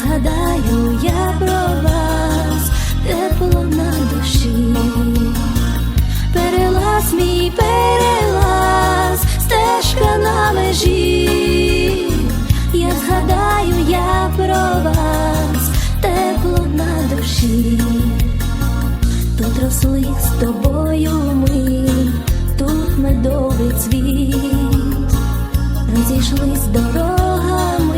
згадаю я про вас, тепло на душі, перелаз мій перелаз, стежка на межі, я згадаю я про вас, тепло на душі. Тут росли з тобою ми, тут медовий цвіт, розійшлись дорогами.